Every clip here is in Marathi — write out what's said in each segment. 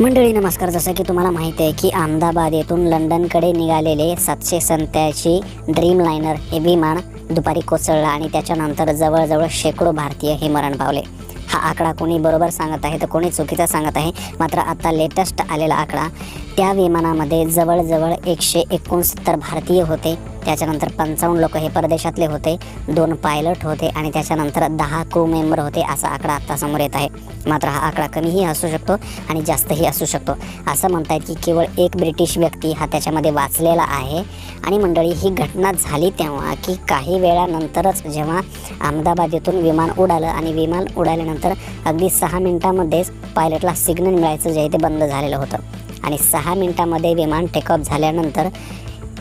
मंडळी नमस्कार. जसं की तुम्हाला माहिती आहे की अहमदाबाद येथून लंडनकडे निघालेले सातशे संत्याऐंशी ड्रीम लायनर हे विमान दुपारी कोसळलं आणि त्याच्यानंतर जवळजवळ शेकडो भारतीय हे मरण पावले. हा आकडा कोणी बरोबर सांगत आहे तर कोणी चुकीचा सांगत आहे? मात्र आता लेटेस्ट आलेला आकडा त्या विमानामध्ये जवळजवळ एकशे एकोणसत्तर भारतीय होते. त्याच्यानंतर पंचावन्न लोक हे परदेशातले होते. दोन पायलट होते आणि त्याच्यानंतर दहा क्रू मेंबर होते असा आकडा आत्ता समोर येत आहे. मात्र हा आकडा कमीही असू शकतो आणि जास्तही असू शकतो. असं म्हणतायत की केवळ एक ब्रिटिश व्यक्ती हा त्याच्यामध्ये वाचलेला आहे. आणि मंडळी ही घटना झाली तेव्हा की काही वेळानंतरच जेव्हा अहमदाबाद येथून विमान उडालं आणि विमान उडाल्यानंतर अगदी सहा मिनिटामध्येच पायलटला सिग्नल मिळायचं जे आहे ते बंद झालेलं होतं. आणि सहा मिनिटामध्ये विमान टेकऑफ झाल्यानंतर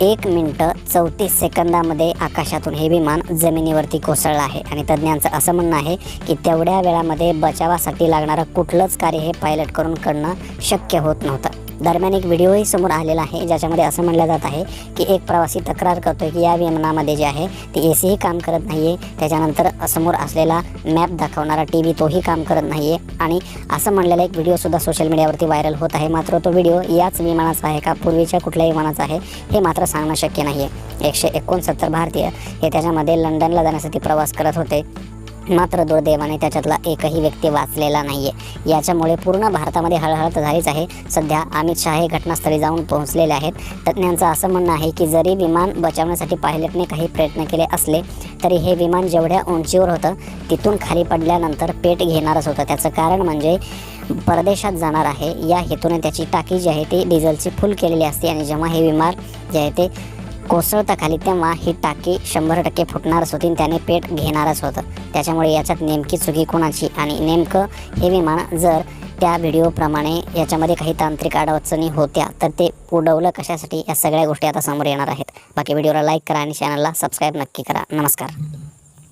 एक मिनटं चौतीस सेकंदामध्ये आकाशातून हे विमान जमिनीवरती कोसळलं आहे. आणि तज्ज्ञांचं असं म्हणणं आहे की तेवढ्या वेळामध्ये बचावासाठी लागणारं कुठलंच कार्य हे पायलट करून करणं शक्य होत नव्हतं. दरम्यान एक व्हिडिओही समोर आलेला आहे ज्याच्यामध्ये असं म्हणलं जात आहे की एक प्रवासी तक्रार करतोय की या विमानामध्ये जे आहे ती ए सीही काम करत नाही आहे त्याच्यानंतर समोर असलेला मॅप दाखवणारा टी व्ही तोही काम करत नाही आहे आणि असं म्हणलेला एक व्हिडिओसुद्धा सोशल मीडियावरती व्हायरल होत आहे. मात्र तो व्हिडिओ याच विमानाचा आहे का पूर्वीच्या कुठल्याही विमानाचा आहे हे मात्र सांगणं शक्य नाही आहे एकशे एकोणसत्तर भारतीय हे त्याच्यामध्ये लंडनला जाण्यासाठी प्रवास करत होते. मात्र दुर्दैवाने त्याच्यातला एकही व्यक्ती वाचलेला नाही आहे याच्यामुळे पूर्ण भारतामध्ये हळहळत झालीच आहे. सध्या अमित शहा हे घटनास्थळी जाऊन पोहोचलेले आहेत. तज्ज्ञांचं असं म्हणणं आहे की जरी विमान बचावण्यासाठी पायलटने काही प्रयत्न केले असले तरी हे विमान जेवढ्या उंचीवर होतं तिथून खाली पडल्यानंतर पेट घेणारच होतं. त्याचं कारण म्हणजे परदेशात जाणार आहे. या हेतूने त्याची टाकी जी आहे ती डिझेलची फुल केलेली असते. आणि जेव्हा हे विमान जे आहे ते कोसळता खाली तेव्हा ही टाकी शंभर टक्के फुटणारच होती आणि त्याने पेट घेणारच होतं. त्याच्यामुळे याच्यात नेमकी चुकी कोणाची? आणि नेमकं हे विमान जर त्या व्हिडिओप्रमाणे याच्यामध्ये काही तांत्रिक अडचणी होत्या तर ते उडवलं कशासाठी? या सगळ्या गोष्टी आता समोर येणार आहेत. बाकी व्हिडिओला लाईक करा आणि चॅनलला सबस्क्राईब नक्की करा. नमस्कार.